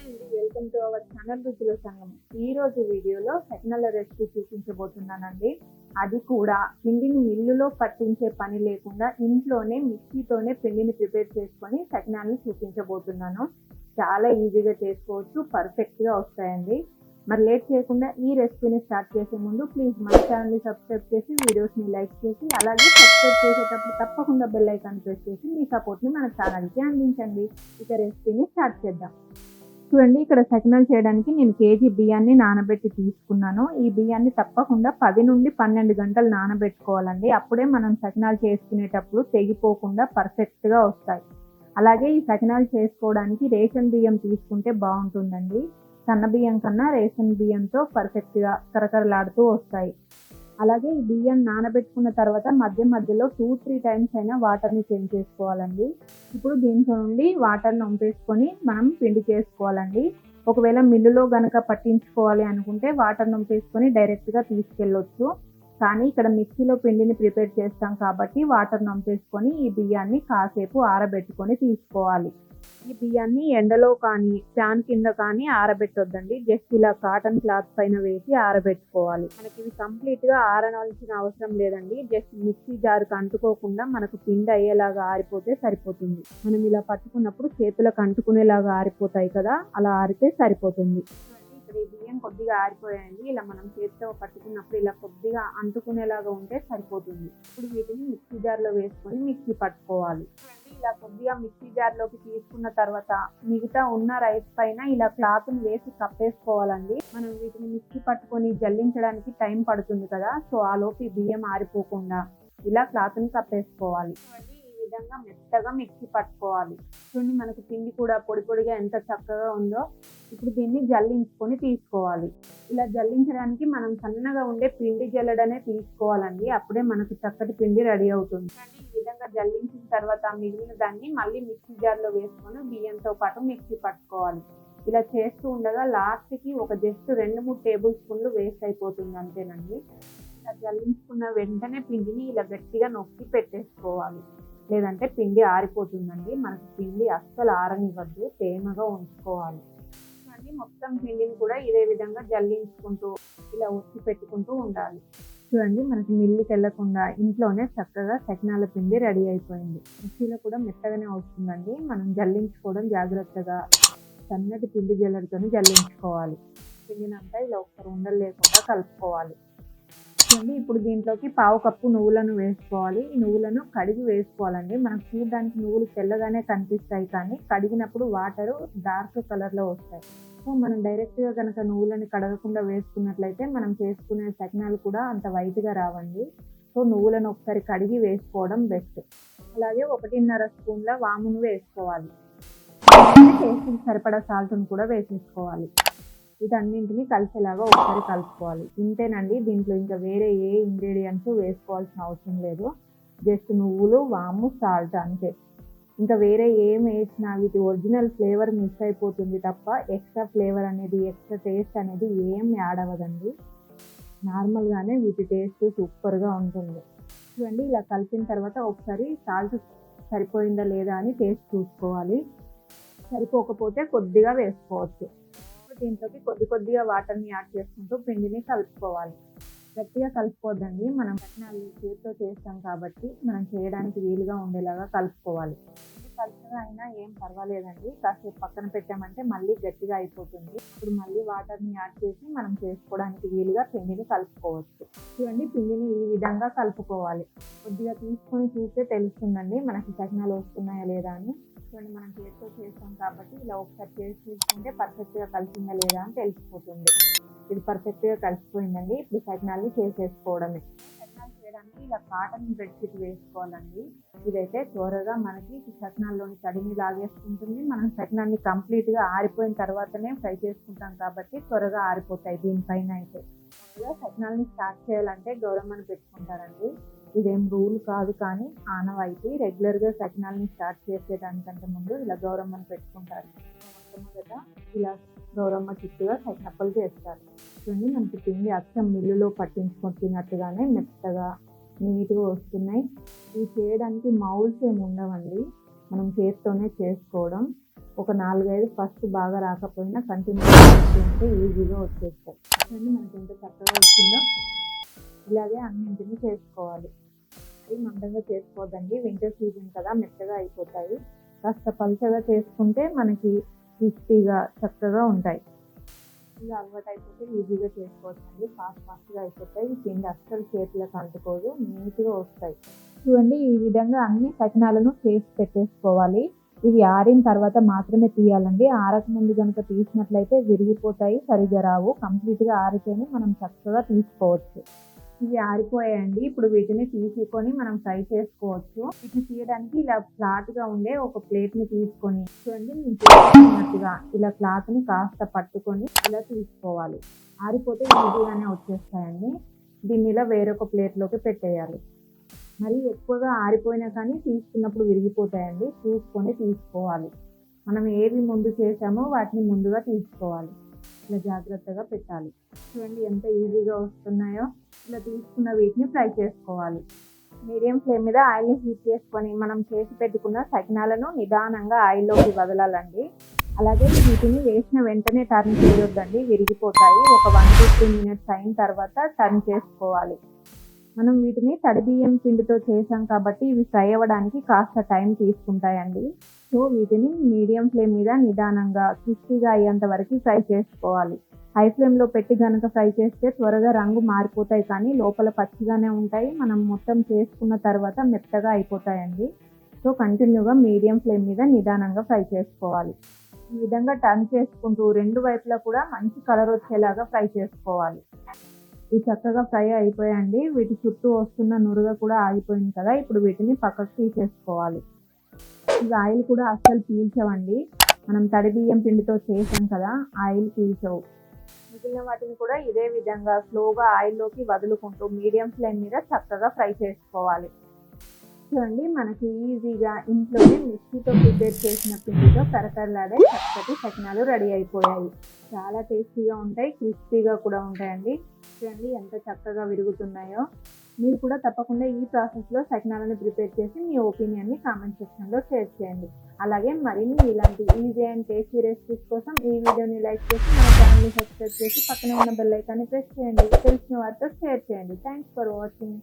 Hi అండి. Welcome to our channel రుచుల సంఘం ఈ రోజు వీడియోలో సెట్నల రెసిపీ చూపించబోతున్నానండి. అది కూడా పిండిని మిల్లులో పట్టించే పని లేకుండా ఇంట్లోనే మిక్సీతోనే పిండిని ప్రిపేర్ చేసుకొని సకినాలను చూపించబోతున్నాను. చాలా ఈజీగా చేసుకోవచ్చు పర్ఫెక్ట్గా వస్తాయండి. మరి లేట్ చేయకుండా ఈ రెసిపీని స్టార్ట్ చేసే ముందు ప్లీజ్ మన ఛానల్ని సబ్స్క్రైబ్ చేసి వీడియోస్ని లైక్ చేసి అలాగే సబ్స్క్రైబ్ చేసేటప్పుడు తప్పకుండా బెల్ ఐకాన్ ప్రెస్ చేసి మీ సపోర్ట్ని మన ఛానల్కి అందించండి. ఇక రెసిపీని స్టార్ట్ చేద్దాం. చూడండి ఇక్కడ సకినాలు చేయడానికి నేను కేజీ బియ్యాన్ని నానబెట్టి తీసుకున్నాను. ఈ బియ్యాన్ని తప్పకుండా పది నుండి పన్నెండు గంటలు నానబెట్టుకోవాలండి. అప్పుడే మనం సకినాలు చేసుకునేటప్పుడు తెగిపోకుండా పర్ఫెక్ట్గా వస్తాయి. అలాగే ఈ సకినాలు చేసుకోవడానికి రేషన్ బియ్యం తీసుకుంటే బాగుంటుందండి. సన్న బియ్యం కన్నా రేషన్ బియ్యంతో పర్ఫెక్ట్గా కరకరలాడుతూ వస్తాయి. అలాగే ఈ బియ్యం నానబెట్టుకున్న తర్వాత మధ్య మధ్యలో టూ త్రీ టైమ్స్ అయినా వాటర్ని చేంజ్ చేసుకోవాలండి. ఇప్పుడు దీంట్లో నుండి వాటర్ని వంపేసుకొని మనం పిండి చేసుకోవాలండి. ఒకవేళ మిల్లులో గనక పట్టించుకోవాలి అనుకుంటే వాటర్ వంపేసుకొని డైరెక్ట్గా తీసుకెళ్ళొచ్చు. కానీ ఇక్కడ మిక్సీలో పిండిని ప్రిపేర్ చేస్తాం కాబట్టి వాటర్ నంపేసుకొని ఈ బియ్యాన్ని కాసేపు ఆరబెట్టుకొని తీసుకోవాలి. ఈ బియ్యాన్ని ఎండలో కానీ ఫ్యాన్ కింద కానీ ఆరబెట్టొద్దండి. జస్ట్ ఇలా కాటన్ క్లాత్ పైన వేసి ఆరబెట్టుకోవాలి. మనకి ఇవి కంప్లీట్గా ఆరనాల్సిన అవసరం లేదండి. జస్ట్ మిక్సీ జారుకు అంటుకోకుండా మనకు పిండి అయ్యేలాగా ఆరిపోతే సరిపోతుంది. మనం ఇలా పట్టుకున్నప్పుడు చేతులకు అంటుకునేలాగా ఆరిపోతాయి కదా అలా ఆరితే సరిపోతుంది. ఇక్కడ ఈ బియ్యం కొద్దిగా ఆరిపోయాయండి. ఇలా మనం చేతితో పట్టుకున్నప్పుడు ఇలా కొద్దిగా అంటుకునేలాగా ఉంటే సరిపోతుంది. ఇప్పుడు వీటిని మిక్సీ జార్లో వేసుకొని మిక్సీ పట్టుకోవాలి. ఇలా కొద్దిగా మిక్సీ జార్లోకి తీసుకున్న తర్వాత మిగతా ఉన్న రైస్ పైన ఇలా క్లాత్ని వేసి కప్పేసుకోవాలండి. మనం వీటిని మిక్సీ పట్టుకొని జల్లించడానికి టైం పడుతుంది కదా సో ఆ లోపు బియ్యం ఆరిపోకుండా ఇలా క్లాత్ని కప్పేసుకోవాలి. ఈ విధంగా మెత్తగా మిక్సీ పట్టుకోవాలి. చూడండి మనకు పిండి కూడా పొడి పొడిగా ఎంత చక్కగా ఉందో. ఇప్పుడు దీన్ని జల్లించుకొని తీసుకోవాలి. ఇలా జల్లించడానికి మనం సన్నగా ఉండే పిండి జల్లడనే తీసుకోవాలండి. అప్పుడే మనకు చక్కటి పిండి రెడీ అవుతుంది. కానీ ఈ విధంగా జల్లించిన తర్వాత మిగిలిన దాన్ని మళ్ళీ మిక్సీ జార్లో వేసుకొని బియ్యంతో పాటు మిక్సీ పట్టుకోవాలి. ఇలా చేస్తూ ఉండగా లాస్ట్కి ఒక జస్ట్ రెండు మూడు టేబుల్ స్పూన్లు వేస్ట్ అయిపోతుంది అంతేనండి. ఇలా జల్లించుకున్న వెంటనే పిండిని ఇలా గట్టిగా నొక్కి పెట్టేసుకోవాలి. లేదంటే పిండి ఆరిపోతుందండి. మనకి పిండి అస్సలు ఆరనివ్వద్దు. తేమగా ఉంచుకోవాలి. చూడండి మొత్తం పిండిని కూడా ఇదే విధంగా జల్లించుకుంటూ ఇలా ఉచ్చి పెట్టుకుంటూ ఉండాలి. చూడండి మనకి మిల్లుకి వెళ్ళకుండా ఇంట్లోనే చక్కగా సకినాల పిండి రెడీ అయిపోయింది. మిక్సీలో కూడా మెత్తగానే వస్తుందండి మనం జల్లించుకోవడం జాగ్రత్తగా. సన్నటి పిండి జల్లెడతో జల్లించుకోవాలి. పిండినంతా ఇలా ఒకసారి ఉండలు లేకుండా కలుపుకోవాలి. చూడండి ఇప్పుడు దీంట్లోకి పావు కప్పు నువ్వులను వేసుకోవాలి. ఈ నువ్వులను కడిగి వేసుకోవాలండి. మనకు చూడడానికి నువ్వులు తెల్లగానే కనిపిస్తాయి కానీ కడిగినప్పుడు వాటరు డార్క్ కలర్లో వస్తాయి. సో మనం డైరెక్ట్గా కనుక నువ్వులను కడగకుండా వేసుకున్నట్లయితే మనం చేసుకునే సకినాలు కూడా అంత వైట్గా రావండి. సో నువ్వులను ఒకసారి కడిగి వేసుకోవడం బెస్ట్ అలాగే ఒకటిన్నర స్పూన్ల వామును వేసుకోవాలి. టేస్ట్కి సరిపడా సాల్ట్ను కూడా వేసేసుకోవాలి. వీటన్నింటినీ కలిసేలాగా ఒకసారి కలుపుకోవాలి. ఇంతేనండి దీంట్లో ఇంకా వేరే ఏ ఇంగ్రీడియంట్స్ వేసుకోవాల్సిన అవసరం లేదు. జస్ట్ నువ్వులు వాము సాల్ట్ అంతే. ఇంకా వేరే ఏం వేసినా వీటి ఒరిజినల్ ఫ్లేవర్ మిస్ అయిపోతుంది తప్ప ఎక్స్ట్రా ఫ్లేవర్ అనేది ఎక్స్ట్రా టేస్ట్ అనేది ఏం యాడ్ అవ్వదండి. నార్మల్గానే వీటి టేస్ట్ సూపర్గా ఉంటుంది. చూడండి ఇలా కలిపిన తర్వాత ఒకసారి సాల్ట్ సరిపోయిందా లేదా అని టేస్ట్ చూసుకోవాలి. సరిపోకపోతే కొద్దిగా వేసుకోవచ్చు. దీంట్లోకి కొద్ది కొద్దిగా వాటర్ని యాడ్ చేసుకుంటూ పిండిని కలుపుకోవాలి. గట్టిగా కలుపుకోవద్దండి మనం కట్నాలు చేతితో చేస్తాం కాబట్టి మనం చేయడానికి వీలుగా ఉండేలాగా కలుపుకోవాలి. పలుచగా అయినా ఏం పర్వాలేదండి. కాసేపు పక్కన పెట్టామంటే మళ్ళీ గట్టిగా అయిపోతుంది. ఇప్పుడు మళ్ళీ వాటర్ని యాడ్ చేసి మనం చేసుకోవడానికి వీలుగా పిండిని కలుపుకోవచ్చు. చూడండి పిండిని ఈ విధంగా కలుపుకోవాలి. కొద్దిగా తీసుకొని చూస్తే తెలుస్తుందండి మనకి సకినాలు వస్తున్నాయా లేదా అని. చూడండి మనం చేతితో చేస్తాం కాబట్టి ఇలా ఒకసారి చేసి చూసుకుంటే పర్ఫెక్ట్గా కలిసిందా లేదా అని తెలిసిపోతుంది. ఇది పర్ఫెక్ట్గా కలిసిపోయిందండి. ఇప్పుడు సకినాల్ని చేసేసుకోవడమే సకినాలు చేయడానికి ఇలా కాటన్ బెడ్షీట్ వేసుకోవాలండి. ఇదైతే త్వరగా మనకి సకినాల్లోని తడిని లాగేసుకుంటుంది. మనం సకినాన్ని కంప్లీట్గా ఆరిపోయిన తర్వాతనే ఫ్రై చేసుకుంటాం కాబట్టి త్వరగా ఆరిపోతాయి దీనిపైన అయితే. ముందుగా సకినాల్ని స్టార్ట్ చేయాలంటే గౌరమ్మని పెట్టుకుంటారండి. ఇదేం రూల్ కాదు కానీ ఆనవాయితీ. రెగ్యులర్గా సకినాల్ని స్టార్ట్ చేసేదానికంటే ముందు ఇలా గౌరమ్మని పెట్టుకుంటారు. మొట్టమొదట ఇలా గౌరమ్మ చుట్టూగా సకినప్పలు చేస్తారు. చూడండి మనకి పిండి అచ్చం మిల్లులో పట్టించుకుంటున్నట్టుగానే మెత్తగా నీట్గా వస్తున్నాయి. ఇవి చేయడానికి మౌల్స్ ఏమి ఉండవండి. మనం చేత్తోనే చేసుకోవడం. ఒక నాలుగైదు ఫస్ట్ బాగా రాకపోయినా కంటిన్యూ ఈజీగా వచ్చేస్తాయి. చూడండి మనకి ఎంత చక్కగా వచ్చిందో. ఇలాగే అన్నింటినీ చేసుకోవాలి. అది మందంగా చేసుకోవద్దండి. వింటర్ సీజన్ కదా మెత్తగా అయిపోతాయి. కాస్త పలుచగా చేసుకుంటే మనకి క్రిస్పీగా చక్కగా ఉంటాయి. ఇలా అలవాటు అయిపోతే ఈజీగా చేసుకోవచ్చండి. ఫాస్ట్ ఫాస్ట్గా అయిపోతాయి. పిండి అస్సలు చేతులకు అంటుకోదు నీట్గా వస్తాయి. చూడండి ఈ విధంగా అన్ని సకినాలను చేసి పెట్టేసుకోవాలి. ఇవి ఆరిన తర్వాత మాత్రమే తీయాలండి. ఆరక ముందు కనుక తీసినట్లయితే విరిగిపోతాయి సరిగా రావు. కంప్లీట్గా ఆరితేనే మనం చక్కగా తీసుకోవచ్చు. ఇవి ఆరిపోయాయండి. ఇప్పుడు వీటిని తీసుకొని మనం ఫ్రై చేసుకోవచ్చు. వీటిని తీయడానికి ఇలా ఫ్లాట్గా ఉండే ఒక ప్లేట్ని తీసుకొని చూడండి నేను ఇలా క్లాత్ని కాస్త పట్టుకొని ఇలా తీసుకోవాలి. ఆరిపోతే ఈజీగానే వచ్చేస్తాయండి. దీన్ని ఇలా వేరొక ప్లేట్లోకి పెట్టేయాలి. మరి ఎక్కువగా ఆరిపోయినా కానీ తీసుకున్నప్పుడు విరిగిపోతాయండి. చూసుకొని తీసుకోవాలి. మనం ఏవి ముందు చేసామో వాటిని ముందుగా తీసుకోవాలి. ఇలా జాగ్రత్తగా పెట్టాలి. చూడండి ఎంత ఈజీగా వస్తున్నాయో. ఇట్లా తీసుకున్న వీటిని ఫ్రై చేసుకోవాలి. మీడియం ఫ్లేమ్ మీద ఆయిల్ని హీట్ చేసుకొని మనం చేసి పెట్టుకున్న సకినాలను నిదానంగా ఆయిల్లోకి వదలాలండి. అలాగే వీటిని వేసిన వెంటనే టర్న్ చేయొద్దండి విరిగిపోతాయి. ఒక వన్ టు త్రీ మినిట్స్ అయిన తర్వాత టర్న్ చేసుకోవాలి. మనం వీటిని తడి బియ్యం పిండితో చేసాం కాబట్టి ఇవి ఫ్రై అవ్వడానికి కాస్త టైం తీసుకుంటాయండి. సో వీటిని మీడియం ఫ్లేమ్ మీద నిదానంగా క్రిస్పీగా అయ్యేంత వరకు ఫ్రై చేసుకోవాలి. హై ఫ్లేమ్లో పెట్టి కనుక ఫ్రై చేస్తే త్వరగా రంగు మారిపోతాయి కానీ లోపల పచ్చిగానే ఉంటాయి. మనం మొత్తం చేసుకున్న తర్వాత మెత్తగా అయిపోతాయండి. సో కంటిన్యూగా మీడియం ఫ్లేమ్ మీద నిదానంగా ఫ్రై చేసుకోవాలి. ఈ విధంగా టర్న్ చేసుకుంటూ రెండు వైపులా కూడా మంచి కలర్ వచ్చేలాగా ఫ్రై చేసుకోవాలి. ఇవి చక్కగా ఫ్రై అయిపోయాయండి. వీటి చుట్టూ వస్తున్న నురుగ కూడా ఆగిపోయింది కదా ఇప్పుడు వీటిని పక్కకు తీసేసుకోవాలి. ఇవి ఆయిల్ కూడా అస్సలు పీల్చవండి. మనం తడి బియ్యం పిండితో చేసాం కదా ఆయిల్ పీల్చవు. మిగిలిన వాటిని కూడా ఇదే విధంగా స్లోగా ఆయిల్లోకి వదులుకుంటూ మీడియం ఫ్లేమ్ మీద చక్కగా ఫ్రై చేసుకోవాలి. చూడండి మనకి ఈజీగా ఇంట్లోనే మిక్సీతో ప్రిపేర్ చేసిన పిండితో కరకరలాడే చక్కటి చట్నాలు రెడీ అయిపోయాయి. చాలా టేస్టీగా ఉంటాయి క్రిస్పీగా కూడా ఉంటాయండి. చూడండి ఎంత చక్కగా విరుగుతున్నాయో. మీరు కూడా తప్పకుండా ఈ ప్రాసెస్లో సకినాలను ప్రిపేర్ చేసి మీ ఒపీనియన్ని కామెంట్ సెక్షన్లో షేర్ చేయండి. అలాగే మరిన్ని ఇలాంటి ఈజీ అండ్ టేస్టీ రెసిపీస్ కోసం ఈ వీడియోని లైక్ చేసి మన ఛానల్ని సబ్స్క్రైబ్ చేసి పక్కన ఉన్న బెల్ ఐకాన్ని ప్రెస్ చేయండి. తెలిసిన వారితో షేర్ చేయండి. Thanks for watching.